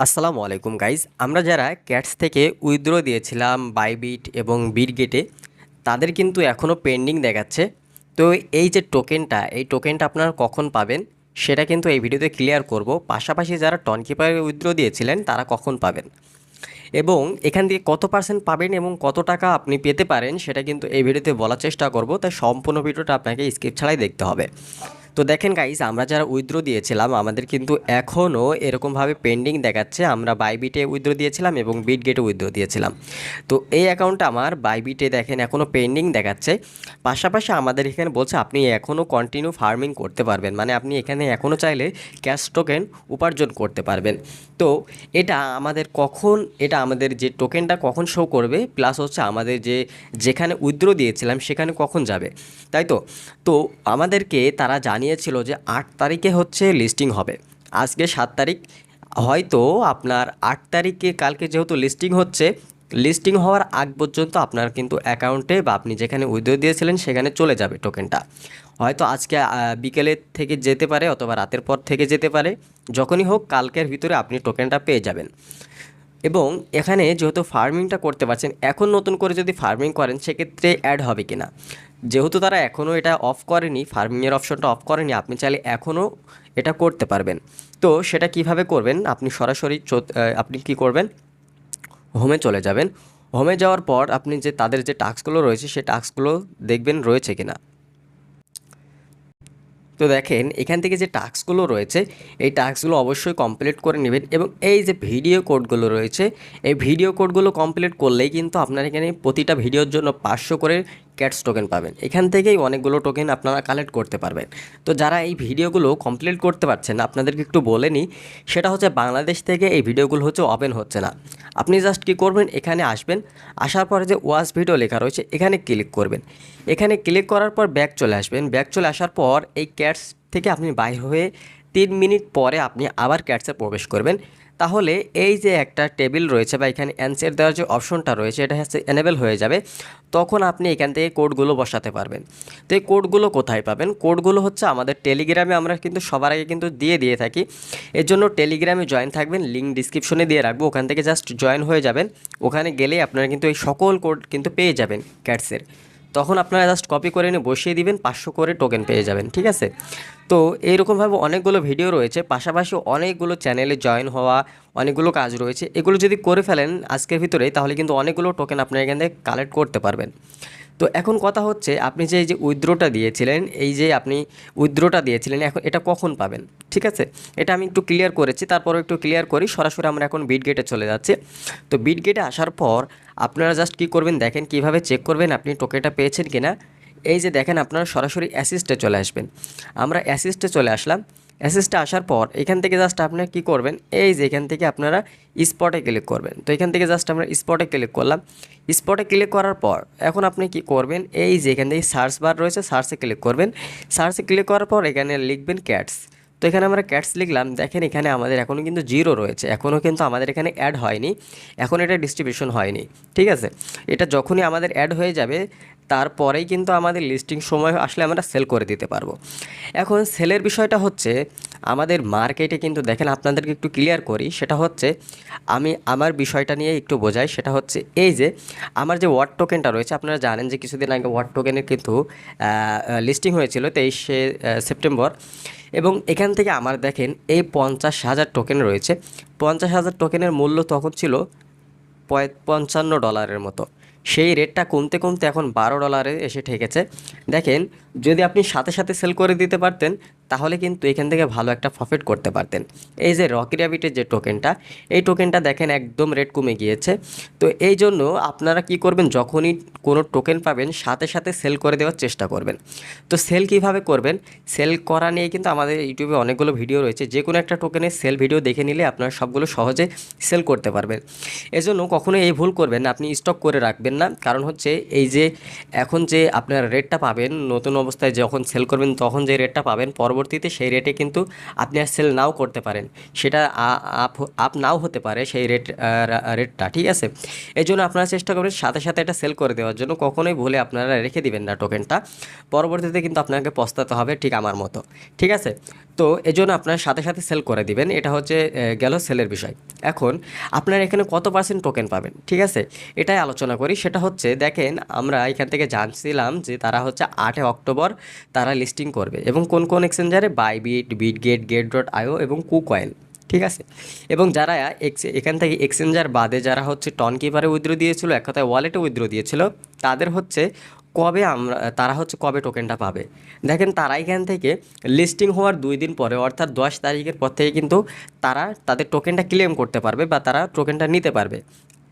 আসসালামু আলাইকুম গাইজ আমরা যারা ক্যাটস থেকে উইথড্র দিয়েছিলাম বাইবিট এবং বিটগেটে তাদের কিন্তু এখনও পেন্ডিং দেখাচ্ছে। তো এই যে টোকেনটা এই টোকেনটা আপনারা কখন পাবেন, সেটা কিন্তু এই ভিডিওতে ক্লিয়ার করব। পাশাপাশি যারা টনকিপারে উইথড্র দিয়েছিলেন, তারা কখন পাবেন? এবং এখান থেকে কত পার্সেন্ট পাবেন এবং কত টাকা আপনি পেতে পারেন, সেটা কিন্তু এই ভিডিওতে বলার চেষ্টা করব। তাই সম্পূর্ণ ভিডিওটা আপনাকে স্কিপ ছাড়াই দেখতে হবে। তো দেখেন গাইজ আমরা যারা উইথড্র দিয়েছিলাম, আমাদের কিন্তু এখনও এরকমভাবে পেন্ডিং দেখাচ্ছে। আমরা বাইবিটে উইথড্র দিয়েছিলাম এবং বিটগেটে উইথড্র দিয়েছিলাম। তো এই অ্যাকাউন্টটা আমার বাইবিটে দেখেন এখনও পেন্ডিং দেখাচ্ছে। পাশাপাশি আমাদের এখানে বলছে, আপনি এখনও কন্টিনিউ ফার্মিং করতে পারবেন। মানে আপনি এখানে এখনও চাইলে ক্যাশ টোকেন উপার্জন করতে পারবেন। তো এটা আমাদের কখন, এটা আমাদের যে টোকেনটা কখন শো করবে প্লাস হচ্ছে আমাদের যে, যেখানে উইথড্র দিয়েছিলাম, সেখানে কখন যাবে? তাই তো? তো আমাদেরকে তারা জানিয়েছিল যে আট তারিখে হচ্ছে লিস্টিং হবে। আজকে সাত তারিখ, হয়তো আপনার আট তারিখে কালকে যেহেতু লিস্টিং হচ্ছে লিস্টিং হওয়ার আগ পর্যন্ত আপনার কিন্তু অ্যাকাউন্টে বা আপনি যেখানে উইথড্র দিয়েছিলেন সেখানে চলে যাবে টোকেনটা হয়তো আজকে বিকেলের থেকে যেতে পারে অথবা রাতের পর থেকে যেতে পারে, যখনই হোক কালকের ভিতরে আপনি টোকেনটা পেয়ে যাবেন। এবং এখানে যেহেতু ফার্মিংটা করতে পারছেন, এখন নতুন করে যদি ফার্মিং করেন, সেক্ষেত্রে অ্যাড হবে কিনা? যেহেতু তারা এখনও এটা অফ করেনি ফার্মিংয়ের অপশনটা অফ করেনি, আপনি চাইলে এখনও এটা করতে পারবেন। তো সেটা কীভাবে করবেন? আপনি সরাসরি আপনি কি করবেন? হোমে চলে যাবেন। হোমে যাওয়ার পর আপনি যে তাদের যে টাস্কগুলো রয়েছে, সেই টাস্কগুলো দেখবেন রয়েছে কিনা। তো দেখেন, এখান থেকে যে টাস্কগুলো রয়েছে, এই টাস্কগুলো অবশ্যই কমপ্লিট করে নেবেন এবং এই যে ভিডিও কোডগুলো রয়েছে, এই ভিডিও কোডগুলো কমপ্লিট করলেই কিন্তু আপনার এখানে প্রতিটা ভিডিওর জন্য পাঁচশো করে ক্যাটস টোকেন পাবেন। এখান থেকেই অনেকগুলো টোকেন আপনারা কালেক্ট করতে পারবেন। তো যারা এই ভিডিওগুলো কমপ্লিট করতে পারছেন আপনাদেরকে একটু বলে নিই, সেটা হচ্ছে বাংলাদেশ থেকে এই ভিডিওগুলো হচ্ছে ওপেন হচ্ছে না। আপনি জাস্ট কী করবেন, এখানে আসবেন, আসার পরে যে ওয়াচ ভিডিও লেখা রয়েছে, এখানে ক্লিক করবেন। এখানে ক্লিক করার পর ব্যাক চলে আসবেন। ব্যাক চলে আসার পর এই ক্যাটস থেকে আপনি বাইর হয়ে তিন মিনিট পরে আপনি আবার ক্যাটসে প্রবেশ করবেন। তাহলে এই যে একটা টেবিল রয়েছে বা এখানে অ্যান্সার দেওয়ার যে অপশনটা রয়েছে, এটা হচ্ছে এনেবেল হয়ে যাবে। তখন আপনি এখান থেকে কোডগুলো বসাতে পারবেন। তো এই কোডগুলো কোথায় পাবেন? কোডগুলো হচ্ছে আমাদের টেলিগ্রামে আমরা কিন্তু সবার আগে কিন্তু দিয়ে দিয়ে থাকি। এর জন্য টেলিগ্রামে জয়েন থাকবেন লিঙ্ক ডিসক্রিপশনে দিয়ে রাখব। ওখান থেকে জাস্ট জয়েন হয়ে যাবেন। ওখানে গেলেই আপনারা কিন্তু এই সকল কোড কিন্তু পেয়ে যাবেন ক্যাটসের তখন আপনারা জাস্ট কপি করে এনে বসিয়ে দিবেন, পাঁচশো করে টোকেন পেয়ে যাবেন, ঠিক আছে? তো এইরকমভাবে অনেকগুলো ভিডিও রয়েছে, পাশাপাশি অনেকগুলো চ্যানেলে জয়েন হওয়া, অনেকগুলো কাজ রয়েছে। এগুলো যদি করে ফেলেন আজকের ভিতরে, তাহলে কিন্তু অনেকগুলো টোকেন আপনারা এখান থেকে কালেক্ট করতে পারবেন। তো এখন কথা হচ্ছে, আপনি যে এই যে উইথড্রোটা দিয়েছিলেন, এই যে আপনি উইথড্রোটা দিয়েছিলেন, এখন এটা কখন পাবেন? ঠিক আছে? এটা আমি একটু ক্লিয়ার করেছি তারপর একটু ক্লিয়ার করি, সরাসরি আমরা এখন বিট গেটে চলে যাচ্ছি। তো বিট গেটে আসার পর, আপনারা জাস্ট কী করবেন দেখেন, কীভাবে চেক করবেন আপনি টোকেনটা পেয়েছেন কিনা। এই যে দেখেন, আপনারা সরাসরি অ্যাসিস্টে চলে আসবেন। আমরা অ্যাসিস্টে চলে আসলাম। অ্যাসিস্টে আসার পর, এখান থেকে জাস্ট আপনারা কী করবেন? এই যে এখান থেকে আপনারা স্পটে ক্লিক করবেন। তো এখান থেকে জাস্ট আমরা স্পটে ক্লিক করলাম। স্পটে ক্লিক করার পর, এখন আপনি কি করবেন? এই যে এখান থেকে সার্চ বার রয়েছে সার্চে ক্লিক করবেন। সার্চে ক্লিক করার পর এখানে লিখবেন ক্যাটস তো এখানে আমরা ক্যাটস লিখলাম। দেখেন এখানে আমাদের এখনও কিন্তু জিরো রয়েছে। এখনও কিন্তু আমাদের এখানে অ্যাড হয়নি। এখন এটা ডিস্ট্রিবিউশন হয়নি। ঠিক আছে? এটা যখনই আমাদের অ্যাড হয়ে যাবে তারপরেই কিন্তু আমাদের লিস্টিং সময় আসলে আমরা সেল করে দিতে পারব। এখন সেলের বিষয়টা হচ্ছে, আমাদের মার্কেটে কিন্তু দেখেন আপনাদেরকে একটু ক্লিয়ার করি, সেটা হচ্ছে আমি আমার বিষয়টা নিয়ে একটু বোঝাই, সেটা হচ্ছে এই যে আমার যে ওয়ার্ড টোকেনটা রয়েছে, আপনারা জানেন যে কিছুদিন আগে ওয়ার্ড টোকেনের কিন্তু লিস্টিং হয়েছিল তেইশে সেপ্টেম্বর এবং এখান থেকে আমার দেখেন এই পঞ্চাশ হাজার টোকেন রয়েছে। পঞ্চাশ হাজার টোকেনের মূল্য তখন ছিল পঞ্চান্ন ডলারের মতো। সেই রেটটা কমতে কমতে এখন বারো ডলারে এসে ঠেকেছে। দেখেন, যদি আপনি সাথে সাথে সেল করে দিতে পারতেন তাহলে কিন্তু এখান থেকে ভালো একটা প্রফিট করতে পারতেন। এই যে রকি র্যাবিটের যে টোকেনটা এই টোকেনটা দেখেন একদম রেট কমে গিয়েছে। তো এই জন্য আপনারা কি করবেন? যখনই কোনো টোকেন পাবেন, সাথে সাথে সেল করে দেওয়ার চেষ্টা করবেন। তো সেল কীভাবে করবেন? সেল করা নিয়ে কিন্তু আমাদের ইউটিউবে অনেকগুলো ভিডিও রয়েছে। যে কোনো একটা টোকেনের সেল ভিডিও দেখে নিলে আপনারা সবগুলো সহজে সেল করতে পারবেন। এজন্য কখনো এই ভুল করবেন না। আপনি স্টক করে রাখবেন না। কারণ হচ্ছে এই যে এখন যে আপনার রেটটা পাবেন, নতুন অবস্থায় যখন সেল করবেন, তখন যে রেটটা পাবেন, পরবর্তী পরবর্তীতে সেই রেটে কিন্তু আপনি আর সেল নাও করতে পারেন। সেটা আপ আপ নাও হতে পারে সেই রেট রেটটা ঠিক আছে? এই জন্য আপনারা চেষ্টা করবেন সাথে সাথে এটা সেল করে দেওয়ার জন্য। কখনোই ভুলে আপনারা রেখে দিবেন না টোকেনটা পরবর্তীতে কিন্তু আপনাকে পস্তাতে হবে ঠিক আমার মতো। ঠিক আছে? তো এই জন্য আপনার সাথে সাথে সেল করে দিবেন। এটা হচ্ছে গেল সেলের বিষয়। এখন আপনারা এখানে কত পার্সেন্ট টোকেন পাবেন? ঠিক আছে? এটাই আলোচনা করি। সেটা হচ্ছে, দেখেন, আমরা এখান থেকে জানছিলাম যে তারা হচ্ছে আটে অক্টোবর তারা লিস্টিং করবে এবং কোন কোন এক্সচেঞ্জারে Bybit Bitget gate dot IO এবং কুকয়েল ঠিক আছে? এবং যারা এখান থেকে এক্সচেঞ্জার বাদে যারা হচ্ছে টন কিপারে উইথড্র দিয়েছিল, এক কথায় ওয়ালেটে উইথড্র দিয়েছিল, তাদের হচ্ছে কবে আমরা, তারা হচ্ছে কবে টোকেনটা পাবে? দেখেন তারা এখান থেকে লিস্টিং হওয়ার দুই দিন পরে, অর্থাৎ দশ তারিখের পর থেকে কিন্তু তারা তাদের টোকেনটা ক্লেম করতে পারবে বা তারা টোকেনটা নিতে পারবে।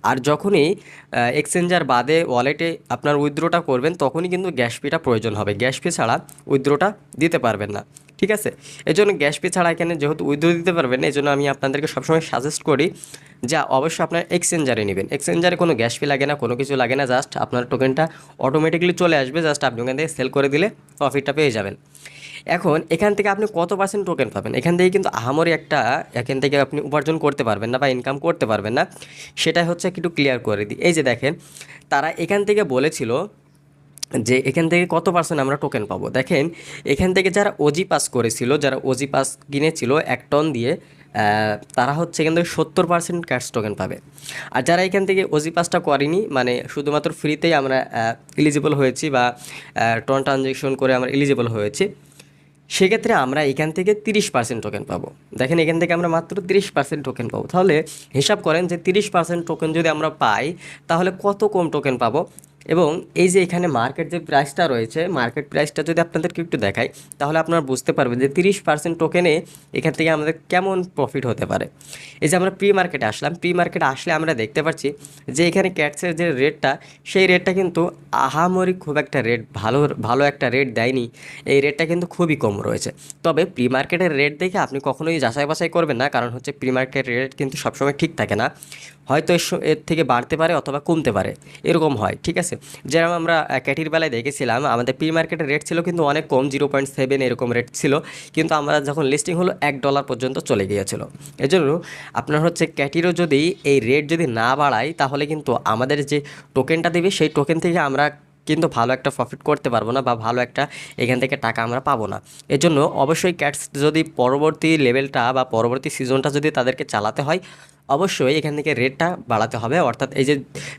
আর যখনই এক্সচেঞ্জার বাদে ওয়ালেটে আপনার উইথড্রোটা করবেন, তখনই কিন্তু গ্যাস ফিটা প্রয়োজন হবে। গ্যাস ফি ছাড়া উইথড্রোটা দিতে পারবেন না। ঠিক আছে? এই জন্য গ্যাস ফি ছাড়া এখানে যেহেতু উইথড্রো দিতে পারবেন এই জন্য আমি আপনাদেরকে সবসময় সাজেস্ট করি যা, অবশ্যই আপনার এক্সচেঞ্জারে নেবেন। এক্সচেঞ্জারে কোনো গ্যাস ফি লাগে না, কোনো কিছু লাগে না জাস্ট আপনার টোকেনটা অটোমেটিকলি চলে আসবে জাস্ট আপনি ওখান থেকে সেল করে দিলে প্রফিটটা পেয়ে যাবেন। এখন এখান থেকে আপনি কত পার্সেন্ট টোকেন পাবেন? এখান থেকে কিন্তু আহামরি একটা, এখান থেকে আপনি উপার্জন করতে পারবেন না বা ইনকাম করতে পারবেন না। সেটাই হচ্ছে একটু ক্লিয়ার করে দিই। এই যে দেখেন, তারা এখান থেকে বলেছিল যে এখান থেকে কত পার্সেন্ট আমরা টোকেন পাবো? দেখেন, এখান থেকে যারা ওজি পাস করেছিল, যারা ওজি পাস কিনেছিল এক টন দিয়ে তারা হচ্ছে এখান থেকে সত্তর পার্সেন্ট ক্যাশ টোকেন পাবে। আর যারা এখান থেকে ওজি পাসটা করেনি মানে শুধুমাত্র ফ্রিতেই আমরা এলিজিবল হয়েছি বা টন ট্রানজেকশন করে আমরা এলিজিবল হয়েছি সেক্ষেত্রে আমরা এখান থেকে তিরিশ পার্সেন্ট টোকেন পাবো। দেখেন এখান থেকে আমরা মাত্র তিরিশ পার্সেন্ট টোকেন পাবো। তাহলে হিসাব করেন যে তিরিশ পার্সেন্ট টোকেন যদি আমরা পাই, তাহলে কত কম টোকেন পাবো? এবং এই যে এখানে মার্কেট যে প্রাইসটা রয়েছে মার্কেট প্রাইসটা যদি আপনাদেরকে একটু দেখাই, তাহলে আপনারা বুঝতে পারবেন যে তিরিশ পার্সেন্ট টোকেনে এখান থেকে আমাদের কেমন প্রফিট হতে পারে। এই যে আমরা প্রি মার্কেটে আসলাম প্রি মার্কেটে আসলে আমরা দেখতে পাচ্ছি যে এখানে ক্যাটসের যে রেটটা সেই রেটটা কিন্তু আহামরি খুব একটা রেট ভালো ভালো একটা রেট দেয়নি। এই রেটটা কিন্তু খুবই কম রয়েছে। তবে প্রি মার্কেটের রেট দেখে আপনি কখনোই যাচাই বাছাই করবেন না, কারণ হচ্ছে প্রি মার্কেট রেট কিন্তু সবসময় ঠিক থাকে না। হয়তো এর থেকে বাড়তে পারে অথবা কমতে পারে। এরকম হয়, ঠিক আছে? যেরকম আমরা ক্যাটির বেলায় দেখেছিলাম, আমাদের প্রি মার্কেটের রেট ছিল কিন্তু অনেক কম জিরো পয়েন্ট সেভেন এরকম রেট ছিল। কিন্তু আমরা যখন লিস্টিং হলো, এক ডলার পর্যন্ত চলে গিয়েছিল। এজন্য আপনার হচ্ছে ক্যাটিরও যদি এই রেট যদি না বাড়ায়, তাহলে কিন্তু আমাদের যে টোকেনটা দেবে, সেই টোকেন থেকে আমরা কিন্তু ভালো একটা প্রফিট করতে পারব না বা ভালো একটা এখান থেকে টাকা আমরা পাবো না। এজন্য অবশ্যই ক্যাটস যদি পরবর্তী লেভেলটা বা পরবর্তী সিজনটা যদি তাদেরকে চালাতে হয় অবশ্যই এখান থেকে রেটটা বাড়াতে হবে। অর্থাৎ এই যে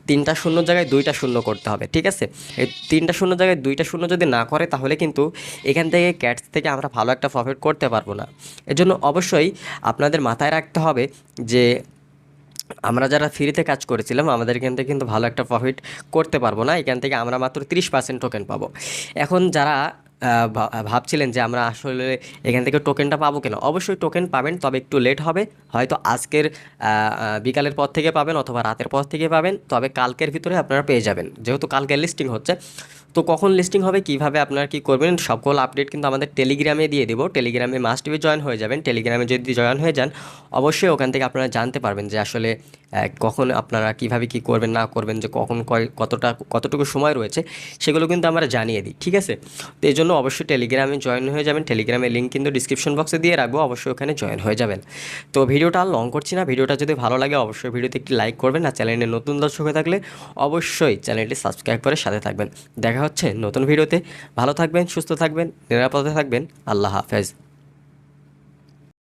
তিনটা শূন্য জায়গায় দুইটা শূন্য করতে হবে, ঠিক আছে? এই তিনটা শূন্য জায়গায় দুইটা শূন্য যদি না করে, তাহলে কিন্তু এখান থেকে ক্যাটস থেকে আমরা ভালো একটা প্রফিট করতে পারব না। এজন্য অবশ্যই আপনাদের মাথায় রাখতে হবে যে আমরা যারা ফ্রিতে কাজ করেছিলাম, আমাদের এখান থেকে কিন্তু ভালো একটা প্রফিট করতে পারব না। এখান থেকে আমরা মাত্র তিরিশ পার্সেন্ট টোকেন পাবো। এখন যারা ভাবছিলেন যে আমরা আসলে এখান থেকে টোকেনটা পাবো কেন? অবশ্যই টোকেন পাবেন, তবে একটু লেট হবে। হয়তো আজকের বিকালের পর থেকে পাবেন অথবা রাতের পর থেকে পাবেন, তবে কালকের ভিতরে আপনারা পেয়ে যাবেন। যেহেতু কালকের লিস্টিং হচ্ছে তো কখন লিস্টিং হবে, কীভাবে আপনারা কি করবেন সকল আপডেট কিন্তু আমাদের টেলিগ্রামে দিয়ে দেবো। টেলিগ্রামে মাস্ট বি জয়েন হয়ে যাবেন। টেলিগ্রামে যদি জয়েন হয়ে যান, অবশ্যই ওখান থেকে আপনারা জানতে পারবেন যে আসলে কখন আপনারা কীভাবে কি করবেন, না করবেন, যে কখন কতটা, কতটুকু সময় রয়েছে, সেগুলো কিন্তু আমরা জানিয়ে দিই, ঠিক আছে? তো এই জন্য অবশ্যই টেলিগ্রামে জয়েন হয়ে যাবেন। টেলিগ্রামের লিঙ্ক কিন্তু ডিসক্রিপশন বক্সে দিয়ে রাখব, অবশ্যই ওখানে জয়েন হয়ে যাবেন। তো ভিডিওটা লং করছি না, ভিডিওটা যদি ভালো লাগে, অবশ্যই ভিডিওতে একটি লাইক করবেন, আর চ্যানেলে নতুন দর্শক হয়ে থাকলে অবশ্যই চ্যানেলটি সাবস্ক্রাইব করে সাথে থাকবেন। দেখা হচ্ছে নতুন ভিডিওতে। ভালো থাকবেন সুস্থ থাকবেন নিরাপদে থাকবেন। আল্লাহ হাফেজ।